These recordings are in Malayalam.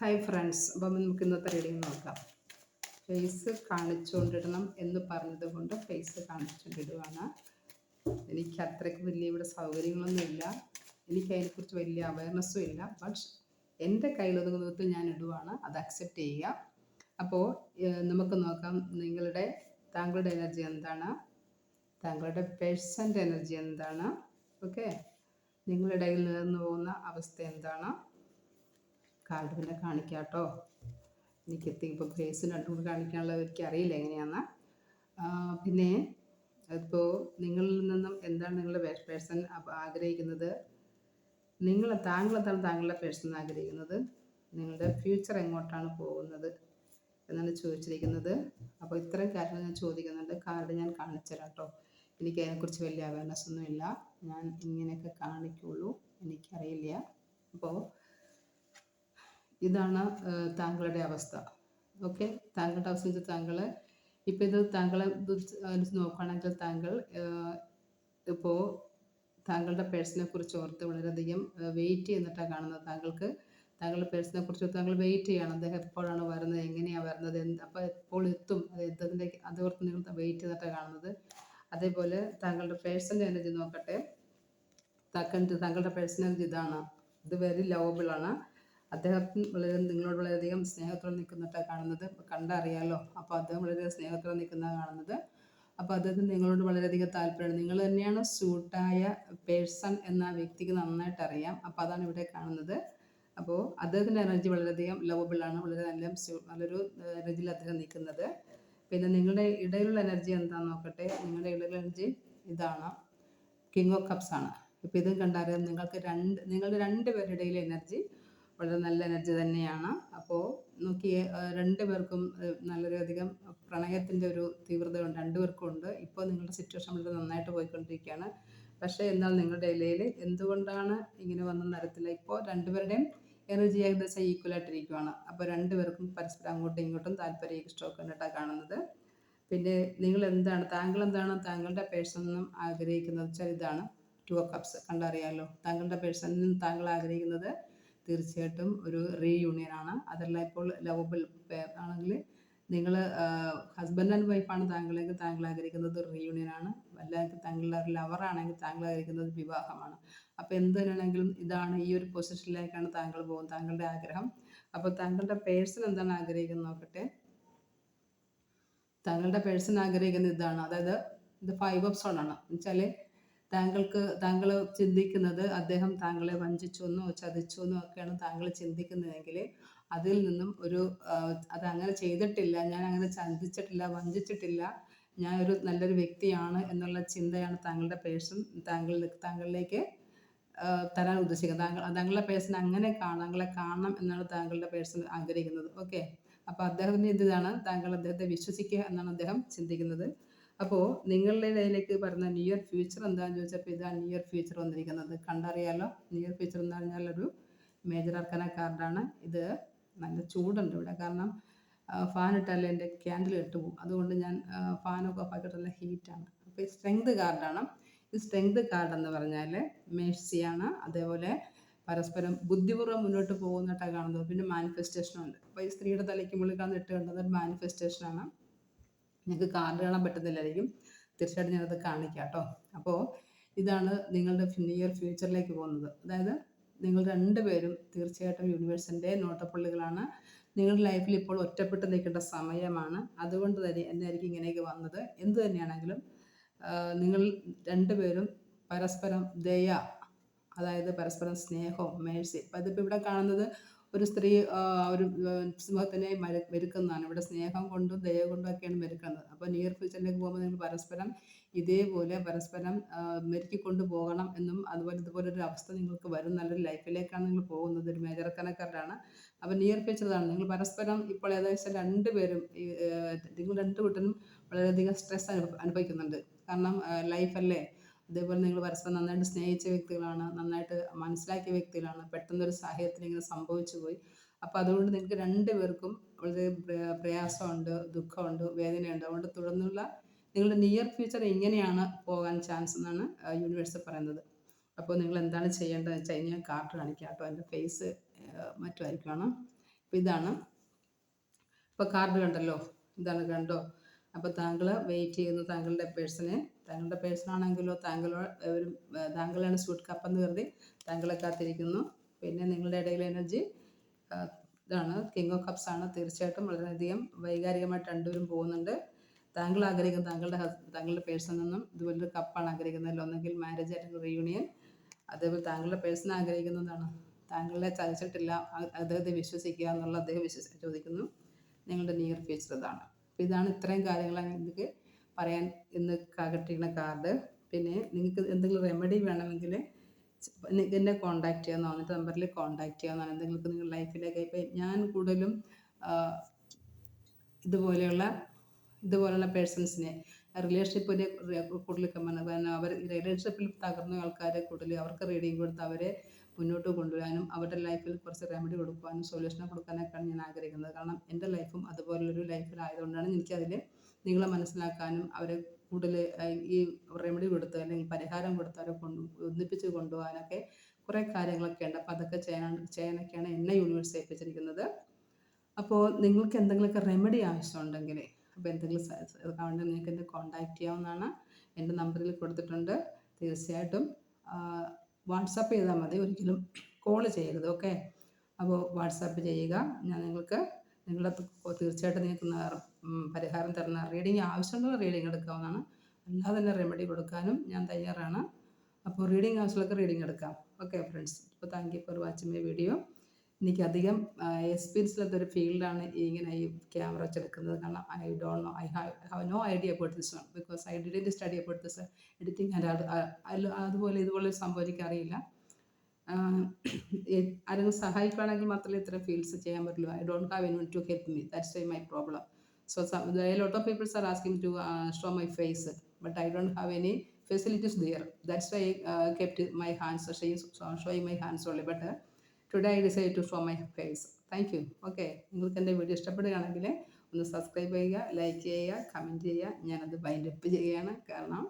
ഹായ് ഫ്രണ്ട്സ് അപ്പം നമുക്ക് ഇന്നത്തെ റീഡിങ് നോക്കാം. ഫേസ് കാണിച്ചുകൊണ്ടിടണം എന്ന് പറഞ്ഞത് കൊണ്ട് ഫേസ് കാണിച്ചുകൊണ്ടിടുകയാണ് എനിക്ക് അത്രയ്ക്ക് വലിയ ഇവിടെ സൗകര്യങ്ങളൊന്നും ഇല്ല. എനിക്ക് അതിനെക്കുറിച്ച് വലിയ അവയർനെസ്സും ഇല്ല. ബട്ട് എന്റെ കയ്യിലൊതുങ്ങുന്ന വിധത്തിൽ ഞാൻ ഇടുവാണ്. അത് അക്സെപ്റ്റ് ചെയ്യുക. അപ്പോൾ നമുക്ക് നോക്കാം നിങ്ങളുടെ താങ്കളുടെ എനർജി എന്താണ്? താങ്കളുടെ പേഴ്സന്റെ എനർജി എന്താണ്? ഓക്കെ നിങ്ങളുടെ ഇടയിൽ നിലനിന്ന് പോകുന്ന അവസ്ഥ എന്താണ്? കാർഡ് പിന്നെ കാണിക്കാം കേട്ടോ എനിക്ക് എത്തിയപ്പോൾ ഗ്രേസിന് രണ്ടും കൂടി കാണിക്കാനുള്ളത് എനിക്ക് അറിയില്ല എങ്ങനെയാന്ന് പിന്നെ ഇപ്പോൾ നിങ്ങളിൽ നിന്നും എന്താണ് നിങ്ങളുടെ പേഴ്സൺ ആഗ്രഹിക്കുന്നത്? നിങ്ങൾ താങ്കൾ എന്താണ് താങ്കളുടെ പേഴ്സൺ ആഗ്രഹിക്കുന്നത്? നിങ്ങളുടെ ഫ്യൂച്ചർ എങ്ങോട്ടാണ് പോകുന്നത് എന്നാണ് ചോദിച്ചിരിക്കുന്നത്. അപ്പോൾ ഇത്രയും കാര്യങ്ങൾ ഞാൻ ചോദിക്കുന്നുണ്ട്. കാർഡ് ഞാൻ കാണിച്ചു തരാം കേട്ടോ എനിക്ക് അതിനെക്കുറിച്ച് വലിയ അവയർനെസ് ഒന്നുമില്ല ഞാൻ ഇങ്ങനെയൊക്കെ കാണിക്കുള്ളൂ. എനിക്കറിയില്ല. അപ്പോൾ ഇതാണ് താങ്കളുടെ അവസ്ഥ. ഓക്കെ? താങ്കളുടെ അവസ്ഥ വെച്ചാൽ താങ്കൾ ഇപ്പം ഇത് താങ്കളെ അനുസരിച്ച് നോക്കുകയാണെങ്കിൽ താങ്കൾ ഇപ്പോൾ താങ്കളുടെ പേഴ്സിനെ കുറിച്ച് ഓർത്ത് വളരെയധികം വെയിറ്റ് ചെയ്യുന്നിട്ടാണ് കാണുന്നത് താങ്കൾക്ക്. താങ്കളുടെ പേഴ്സിനെ കുറിച്ച് താങ്കൾ വെയിറ്റ് ചെയ്യണം. അദ്ദേഹം എപ്പോഴാണ് വരുന്നത് എങ്ങനെയാണ് വരുന്നത് എന്ത് അപ്പോൾ എപ്പോൾ എത്തും അത് എത്തതിന്റെ അതോർത്ത് നിങ്ങൾ വെയിറ്റ് ചെയ്തിട്ടാണ് കാണുന്നത്. അതേപോലെ താങ്കളുടെ പേഴ്സന്റെ എനർജി നോക്കട്ടെ. താങ്കളുടെ പേഴ്സണൽ ഇതാണ്. ഇത് വെരി ലവബിൾ ആണ്. അദ്ദേഹത്തിന് വളരെ നിങ്ങളോട് വളരെയധികം സ്നേഹത്തോടെ നിൽക്കുന്നിട്ട് കാണുന്നത്. കണ്ടറിയാലോ. അപ്പോൾ അദ്ദേഹം വളരെ സ്നേഹത്തോടെ നിൽക്കുന്നതാണ് കാണുന്നത്. അപ്പോൾ അദ്ദേഹത്തിന് നിങ്ങളോട് വളരെയധികം താല്പര്യമാണ് നിങ്ങൾ തന്നെയാണ് സൂട്ടായ പേഴ്സൺ എന്ന വ്യക്തിക്ക് നന്നായിട്ട് അറിയാം അപ്പോൾ അതാണ് ഇവിടെ കാണുന്നത്. അപ്പോൾ അദ്ദേഹത്തിന്റെ എനർജി വളരെയധികം ലവബിളാണ് വളരെ നല്ല നല്ലൊരു എനർജിയിൽ അദ്ദേഹം നിൽക്കുന്നത്. പിന്നെ നിങ്ങളുടെ ഇടയിലുള്ള എനർജി എന്താണെന്ന് നോക്കട്ടെ. നിങ്ങളുടെ ഇടയിലുള്ള എനർജി ഇതാണ്. കിങ് ഓഫ് കപ്സ് ആണ്. ഇപ്പോൾ ഇതും കണ്ടറിയാം. നിങ്ങൾക്ക് രണ്ട് നിങ്ങളുടെ രണ്ട് പേരുടെ എനർജി വളരെ നല്ല എനർജി തന്നെയാണ്. അപ്പോൾ നോക്കി രണ്ട് പേർക്കും നല്ലൊരധികം പ്രണയത്തിന്റെ ഒരു തീവ്രത രണ്ടുപേർക്കും ഉണ്ട്. ഇപ്പോൾ നിങ്ങളുടെ സിറ്റുവേഷൻ വളരെ നന്നായിട്ട് പോയിക്കൊണ്ടിരിക്കുകയാണ്. പക്ഷേ എന്നാൽ നിങ്ങളുടെ ഇടയിൽ എന്തുകൊണ്ടാണ് ഇങ്ങനെ വന്നെന്ന് അറിയത്തില്ല ഇപ്പോൾ രണ്ടുപേരുടെയും എനർജി ഏകദേശം ഈക്വൽ ആയിട്ടിരിക്കുകയാണ് അപ്പോൾ രണ്ടുപേർക്കും പരസ്പരം അങ്ങോട്ടും ഇങ്ങോട്ടും താല്പര്യം ഇഷ്ടമൊക്കെ കണ്ടിട്ടാണ് കാണുന്നത്. പിന്നെ നിങ്ങൾ എന്താണ് താങ്കൾ എന്താണ് താങ്കളുടെ പേഴ്സണും ആഗ്രഹിക്കുന്നത്? വെച്ചാൽ ഇതാണ്. ടു കപ്സ് കണ്ടറിയാലോ. താങ്കളുടെ പേഴ്സണിൽ താങ്കൾ ആഗ്രഹിക്കുന്നത് തീർച്ചയായിട്ടും ഒരു റീയൂണിയൻ ആണ്. അതല്ല ഇപ്പോൾ ലവബിൾ ആണെങ്കിൽ നിങ്ങൾ ഹസ്ബൻഡ് ആൻഡ് വൈഫാണ് താങ്കളെങ്കിൽ താങ്കൾ ആഗ്രഹിക്കുന്നത് റീയൂണിയൻ ആണ്. അല്ലെങ്കിൽ താങ്കളുടെ ഒരു ലവർ ആണെങ്കിൽ താങ്കൾ ആഗ്രഹിക്കുന്നത് വിവാഹമാണ്. അപ്പോൾ എന്ത് തന്നെയാണെങ്കിലും ഇതാണ് ഈ ഒരു പൊസിഷനിലേക്കാണ് താങ്കൾ പോകുന്നത്. താങ്കളുടെ ആഗ്രഹം. അപ്പോൾ താങ്കളുടെ പേഴ്സൺ എന്താണ് ആഗ്രഹിക്കുന്നത് നോക്കട്ടെ? താങ്കളുടെ പേഴ്സൺ ആഗ്രഹിക്കുന്നത് ഇതാണ്. അതായത് ഇത് ഫൈവ് ഓഫ് സോൺ ആണ്. എന്നുവെച്ചാൽ താങ്കൾക്ക് താങ്കൾ ചിന്തിക്കുന്നത് അദ്ദേഹം താങ്കളെ വഞ്ചിച്ചു എന്നോ ചതിച്ചു എന്നോ ഒക്കെയാണ് താങ്കൾ ചിന്തിക്കുന്നതെങ്കിൽ അതിൽ നിന്നും ഒരു അത് അങ്ങനെ ചെയ്തിട്ടില്ല ഞാൻ അങ്ങനെ ചതിച്ചിട്ടില്ല വഞ്ചിച്ചിട്ടില്ല ഞാൻ ഒരു നല്ലൊരു വ്യക്തിയാണ് എന്നുള്ള ചിന്തയാണ് താങ്കളുടെ പേഴ്സൺ താങ്കൾ താങ്കളിലേക്ക് തരാൻ ഉദ്ദേശിക്കുന്നത്. താങ്കൾ താങ്കളുടെ പേഴ്സൺ അങ്ങനെ കാണാം താങ്കളെ കാണണം എന്നാണ് താങ്കളുടെ പേഴ്സൺ ആഗ്രഹിക്കുന്നത്. ഓക്കെ. അപ്പോൾ അദ്ദേഹത്തിന്റെ ഇതാണ് താങ്കൾ അദ്ദേഹത്തെ വിശ്വസിക്കുക എന്നാണ് അദ്ദേഹം ചിന്തിക്കുന്നത്. അപ്പോൾ നിങ്ങളുടെ ഇടയിലേക്ക് പറഞ്ഞ നിയർ ഫ്യൂച്ചർ എന്താണെന്ന് ചോദിച്ചപ്പോൾ ഇതാണ് നിയർ ഫ്യൂച്ചർ വന്നിരിക്കുന്നത്. കണ്ടറിയാലോ? നിയർ ഫ്യൂച്ചർ എന്ന് പറഞ്ഞാൽ ഒരു മേജർ അർക്കന കാർഡാണ് ഇത് നല്ല ചൂടുണ്ട് ഇവിടെ. കാരണം ഫാൻ ഇട്ടാൽ എന്റെ ക്യാൻഡിൽ കെട്ടുപോകും അതുകൊണ്ട് ഞാൻ ഫാനൊക്കെ ഓഫ് ആക്കിയിട്ട് നല്ല ഹീറ്റാണ് അപ്പോൾ ഈ സ്ട്രെങ്ത് കാർഡാണ് ഈ സ്ട്രെങ്ത് കാർഡ് എന്ന് പറഞ്ഞാൽ മേഴ്സിയാണ്. അതേപോലെ പരസ്പരം ബുദ്ധിപൂർവം മുന്നോട്ട് പോകുന്നതായിട്ടാണ് കാണുന്നത്. പിന്നെ മാനിഫെസ്റ്റേഷനും ഉണ്ട്. അപ്പോൾ ഈ സ്ത്രീയുടെ തലയ്ക്ക് മുകളിൽ കാണുന്ന ഇട്ട് കണ്ടത് മാനിഫെസ്റ്റേഷനാണ് നിങ്ങൾക്ക് കാർഡ് കാണാൻ പറ്റുന്നില്ലായിരിക്കും. തീർച്ചയായിട്ടും ഞാനത് കാണിക്കാം കേട്ടോ അപ്പോൾ ഇതാണ് നിങ്ങളുടെ നിയർ ഫ്യൂച്ചറിലേക്ക് പോകുന്നത്. അതായത് നിങ്ങൾ രണ്ടുപേരും തീർച്ചയായിട്ടും യൂണിവേഴ്സിന്റെ നോട്ടപ്പുള്ളികളാണ്. നിങ്ങളുടെ ലൈഫിൽ ഇപ്പോൾ ഒറ്റപ്പെട്ട് നിൽക്കേണ്ട സമയമാണ്. അതുകൊണ്ട് തന്നെ എന്നായിരിക്കും ഇങ്ങനെയൊക്കെ വന്നത്? എന്ത് തന്നെയാണെങ്കിലും നിങ്ങൾ രണ്ടുപേരും പരസ്പരം ദയ അതായത് പരസ്പരം സ്നേഹവും മേഴ്സി. അപ്പം അതിപ്പോൾ ഇവിടെ കാണുന്നത് ഒരു സ്ത്രീ ഒരു സിംഹത്തിനെ മരു മെരുക്കുന്നതാണ്. ഇവിടെ സ്നേഹം കൊണ്ടും ദയ കൊണ്ടും ഒക്കെയാണ് മെരുക്കുന്നത്. അപ്പോൾ നിയർ ഫ്യൂച്ചറിലേക്ക് പോകുമ്പോൾ നിങ്ങൾ പരസ്പരം ഇതേപോലെ പരസ്പരം മെരുക്കിക്കൊണ്ട് പോകണം എന്നും അതുപോലെ ഇതുപോലെ ഒരു അവസ്ഥ നിങ്ങൾക്ക് വരും. നല്ലൊരു ലൈഫിലേക്കാണ് നിങ്ങൾ പോകുന്നത്. ഒരു മേജർ കണക്കാരാണ് അപ്പോൾ നിയർ ഫ്യൂച്ചറാണ് നിങ്ങൾ പരസ്പരം ഇപ്പോൾ ഏകദേശം രണ്ടുപേരും നിങ്ങൾ രണ്ടു കൂട്ടരും വളരെയധികം സ്ട്രെസ് അനുഭവിക്കുന്നുണ്ട്. കാരണം ലൈഫല്ലേ അതേപോലെ നിങ്ങൾ പരസ്പരം നന്നായിട്ട് സ്നേഹിച്ച വ്യക്തികളാണ് നന്നായിട്ട് മനസ്സിലാക്കിയ വ്യക്തികളാണ് പെട്ടെന്നൊരു സാഹചര്യത്തിൽ ഇങ്ങനെ സംഭവിച്ചു പോയി. അപ്പോൾ അതുകൊണ്ട് നിങ്ങൾക്ക് രണ്ട് പേർക്കും വളരെ പ്രയാ- പ്രയാസമുണ്ട് ദുഃഖമുണ്ട് വേദനയുണ്ട്. അതുകൊണ്ട് തുടർന്നുള്ള നിങ്ങളുടെ നിയർ ഫ്യൂച്ചർ ഇങ്ങനെയാണ് പോകാൻ ചാൻസ് എന്നാണ് യൂണിവേഴ്സ് പറയുന്നത്. അപ്പോൾ നിങ്ങൾ എന്താണ് ചെയ്യേണ്ടതെന്ന് വെച്ചാൽ ഞാൻ കാർഡ് കാണിക്കാം കേട്ടോ. എന്റെ ഫേസ് മറ്റുമായിരിക്കണം അപ്പോൾ ഇതാണ്. ഇപ്പോൾ കാർഡ് കണ്ടല്ലോ. ഇതാണ് കണ്ടോ? അപ്പോൾ താങ്കൾ വെയിറ്റ് ചെയ്യുന്നു താങ്കളുടെ പേഴ്സണെ താങ്കളുടെ പേഴ്സണാണെങ്കിലോ താങ്കളോ ഒരു താങ്കളാണ് സ്വീറ്റ് കപ്പെന്ന് കരുതി താങ്കളെ കാത്തിരിക്കുന്നു. പിന്നെ നിങ്ങളുടെ ഇടയിൽ എനർജി ഇതാണ്. കിങ് ഓഫ് കപ്സ് ആണ് തീർച്ചയായിട്ടും. വളരെയധികം വൈകാരികമായിട്ട് രണ്ടുപേരും പോകുന്നുണ്ട്. താങ്കൾ ആഗ്രഹിക്കുന്ന താങ്കളുടെ താങ്കളുടെ പേഴ്സണിൽ നിന്നും ഇതുപോലൊരു കപ്പാണ് ആഗ്രഹിക്കുന്നത് ഒന്നെങ്കിൽ മാരേജ് അല്ലെങ്കിൽ റീയൂണിയൻ അതേപോലെ താങ്കളുടെ പേഴ്സൺ ആഗ്രഹിക്കുന്നതാണ്. താങ്കളെ ചതിച്ചിട്ടില്ല. അദ്ദേഹത്തെ വിശ്വസിക്കുക എന്നുള്ള അദ്ദേഹം വിശ്വസി ചോദിക്കുന്നു. നിങ്ങളുടെ നിയർ ഫ്യൂച്ചർ ഇതാണ്. അപ്പോൾ ഇതാണ് ഇത്രയും കാര്യങ്ങളാണ് എനിക്ക് പറയാൻ ഇന്ന് കിട്ടുന്ന കാർഡ്. പിന്നെ നിങ്ങൾക്ക് എന്തെങ്കിലും റെമഡി വേണമെങ്കിൽ എന്നെ കോൺടാക്ട് ചെയ്യാവുന്ന വന്നിട്ട് നമ്പറിൽ കോൺടാക്ട് ചെയ്യാമെന്നാണ് എന്തെങ്കിലും നിങ്ങളുടെ ലൈഫിലേക്ക് ഇപ്പം ഞാൻ കൂടുതലും ഇതുപോലെയുള്ള ഇതുപോലെയുള്ള പേഴ്സൺസിനെ പേഴ്സൺസിനെ ഒരു കൂടുതൽ കമ്മാണ് അവർ റിലേഷൻഷിപ്പിൽ തകർന്ന ആൾക്കാരെ കൂടുതൽ അവർക്ക് റീഡിങ് കൊടുത്ത് അവരെ മുന്നോട്ട് കൊണ്ടുവരാനും അവരുടെ ലൈഫിൽ കുറച്ച് റെമഡി കൊടുക്കാനും സൊല്യൂഷൻ കൊടുക്കാനൊക്കെയാണ് ഞാൻ ആഗ്രഹിക്കുന്നത്. കാരണം എന്റെ ലൈഫും അതുപോലുള്ളൊരു ലൈഫിലായതുകൊണ്ടാണ് എനിക്കതിൽ നിങ്ങളെ മനസ്സിലാക്കാനും അവരെ കൂടുതൽ ഈ റെമഡി കൊടുത്ത് അല്ലെങ്കിൽ പരിഹാരം കൊടുത്ത് അവരെ കൊണ്ട് ഒന്നിപ്പിച്ച് കൊണ്ടുപോകാനൊക്കെ കുറേ കാര്യങ്ങളൊക്കെ ഉണ്ട്. അപ്പോൾ അതൊക്കെ ചെയ്യാൻ ചെയ്യാനൊക്കെയാണ് എന്നെ യൂണിവേഴ്സ് ഏൽപ്പിച്ചിരിക്കുന്നത്. അപ്പോൾ നിങ്ങൾക്ക് എന്തെങ്കിലുമൊക്കെ റെമഡി ആവശ്യമുണ്ടെങ്കിൽ അപ്പോൾ എന്തെങ്കിലും വേണ്ടി നിങ്ങൾക്ക് എന്നെ കോൺടാക്റ്റ് ചെയ്യാവുന്നതാണ്. എന്റെ നമ്പറിൽ കൊടുത്തിട്ടുണ്ട്. തീർച്ചയായിട്ടും വാട്സാപ്പ് ചെയ്താൽ മതി. ഒരിക്കലും കോൾ ചെയ്യരുത് ഓക്കെ അപ്പോൾ വാട്സപ്പ് ചെയ്യുക. ഞാൻ നിങ്ങൾക്ക് നിങ്ങളുടെ തീർച്ചയായിട്ടും നിങ്ങൾക്ക് പരിഹാരം തരുന്ന റീഡിങ് ആവശ്യമുള്ള റീഡിങ് എടുക്കാവുന്നതാണ്. അല്ലാതെ തന്നെ റെമഡി കൊടുക്കാനും ഞാൻ തയ്യാറാണ്. അപ്പോൾ റീഡിങ് ആവശ്യമുള്ളവർക്ക് റീഡിങ് എടുക്കാം. ഓക്കെ ഫ്രണ്ട്സ് അപ്പോൾ thank you for watching my video എനിക്ക് അധികം എക്സ്പീരിയൻസ് ഇല്ലാത്ത ഒരു ഫീൽഡാണ് ഇങ്ങനെ ഈ ക്യാമറ വെച്ചെടുക്കുന്നത് കാരണം I don't know I have have no idea about this one because I didn't study about this editing and അതുപോലെ ഇതുപോലെ സംഭവിക്കാൻ അറിയില്ല ആരെങ്കിലും സഹായിക്കുകയാണെങ്കിൽ മാത്രമേ ഇത്ര ഫീൽഡ്സ് ചെയ്യാൻ പറ്റുള്ളൂ. I don't have any to help me that's my problem so lot of peoples are asking to show my face but I don't have any facilities there that's why kept my hands showing my hands only but today I decide to show my face thank you okay നിങ്ങൾക്ക് എന്റെ വീഡിയോ ഇഷ്ടപ്പെടുകയാണെങ്കിൽ ഒന്ന് സബ്സ്ക്രൈബ് ചെയ്യുക ലൈക്ക് ചെയ്യുക കമന്റ് ചെയ്യുക. ഞാനത് ബൈൻഡപ്പ് ചെയ്യുകയാണ്. കാരണം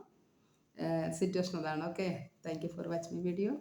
സിറ്റുവേഷൻ അതാണ്. Okay thank you for watch my video